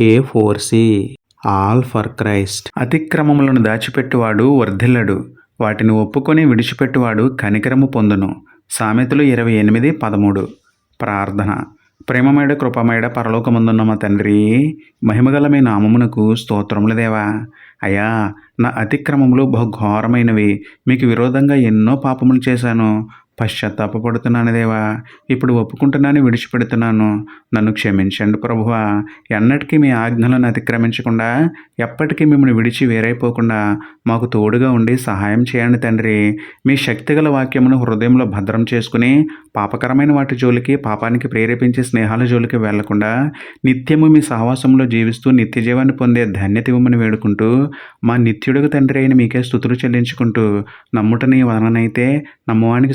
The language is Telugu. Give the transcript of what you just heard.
A four C all for Christ అతిక్రమములను దాచిపెట్టువాడు వర్ధిల్లడు. వాటిని ఒప్పుకొని విడిచిపెట్టువాడు కనికరము పొందును. సామెతలు ఇరవై ఎనిమిది పదమూడు. ప్రార్థన. ప్రేమమేడ కృపమేడ పరలోకముందున్న మా తండ్రి మహిమగల మీ నామమునకు స్తోత్రములు దేవా. అయ్యా నా అతిక్రమములు బహు ఘోరమైనవి మీకు విరోధంగా ఎన్నో పాపములు చేశాను. పశ్చాత్తాపడుతున్నాను దేవా. ఇప్పుడు ఒప్పుకుంటున్నాను విడిచిపెడుతున్నాను. నన్ను క్షమించండి ప్రభువా. ఎన్నటికీ మీ ఆజ్ఞలను అతిక్రమించకుండా ఎప్పటికీ మిమ్మల్ని విడిచి వేరైపోకుండా మాకు తోడుగా ఉండి సహాయం చేయండి తండ్రి. మీ శక్తిగల వాక్యమును హృదయంలో భద్రం చేసుకుని పాపకరమైన వాటి జోలికి పాపానికి ప్రేరేపించే స్నేహాల జోలికి వెళ్ళకుండా నిత్యము మీ సహవాసంలో జీవిస్తూ నిత్య జీవాన్ని పొందే ధన్యత ఇవ్వమని వేడుకుంటూ మా నిత్యుడుగు తండ్రి అయిన మీకే స్థుతులు చెల్లించుకుంటూ నమ్ముట నీ వలనైతే నమ్మవానికి